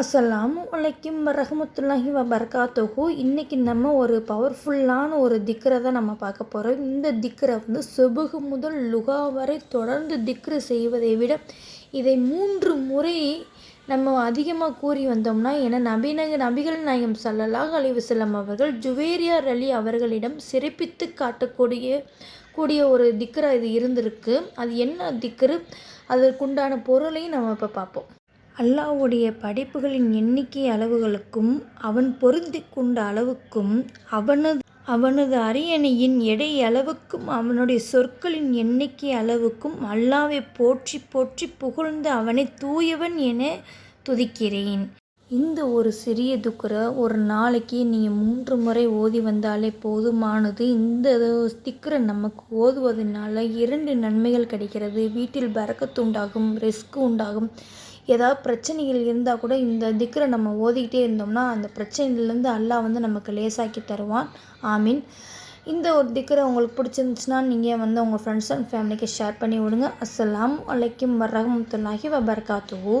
அஸ்ஸலாமு அலைக்கும் வரஹமத்துல்லாஹி வபரகாத்துஹு. இன்றைக்கி நம்ம ஒரு பவர்ஃபுல்லான ஒரு திக்கரை தான் நம்ம பார்க்க போகிறோம் இந்த திக்கரை வந்து செபுகு முதல் லுகா வரை தொடர்ந்து திக்ரு செய்வதை விட இதை மூன்று முறை நம்ம அதிகமாக கூறி வந்தோம்னா என நபிநக நபிகள் நாயகம் சல்லல்லாஹ் அலிவசல்லம் அவர்கள் ஜுவேரியார் அலி அவர்களிடம் சிறப்பித்து காட்டக்கூடிய கூடிய ஒரு திக்கரை இது இருந்திருக்கு. அது என்ன திக்ரு? அதற்குண்டான பொருளையும் நம்ம இப்போ பார்ப்போம். அல்லாஹ்வுடைய படைப்புகளின் எண்ணிக்கை அளவுகளுக்கும் அவன் பொருந்தி கொண்ட அளவுக்கும் அவனது அவனது அரியணையின் எடை அளவுக்கும் அவனுடைய சொற்களின் எண்ணிக்கை அளவுக்கும் அல்லாவை போற்றி போற்றி புகழ்ந்து அவனை தூயவன் என துதிக்கிறேன். இந்த ஒரு சிறிய துக்குர ஒரு நாளைக்கு நீங்கள் மூன்று முறை ஓதி வந்தாலே போதுமானது. இந்த திக்கரை நமக்கு ஓதுவதனால இரண்டு நன்மைகள் கிடைக்கிறது. வீட்டில் பறக்கத்து உண்டாகும் ரிஸ்க் உண்டாகும். ஏதாவது பிரச்சனைகள் இருந்தால் கூட இந்த திக்கரை நம்ம ஓதிக்கிட்டே இருந்தோம்னா அந்த பிரச்சனையிலேருந்து அல்லாஹ் வந்து நமக்கு லேசாக்கி தருவான். ஆமீன். இந்த ஒரு திக்கரை உங்களுக்கு பிடிச்சிருந்துச்சுன்னா நீங்கள் வந்து உங்கள் ஃப்ரெண்ட்ஸ் அண்ட் ஃபேமிலிக்கு ஷேர் பண்ணி விடுங்க. அஸ்லாம் வலைக்கும் வரமத்துல்லாஹி வபர்காத்துஹூ.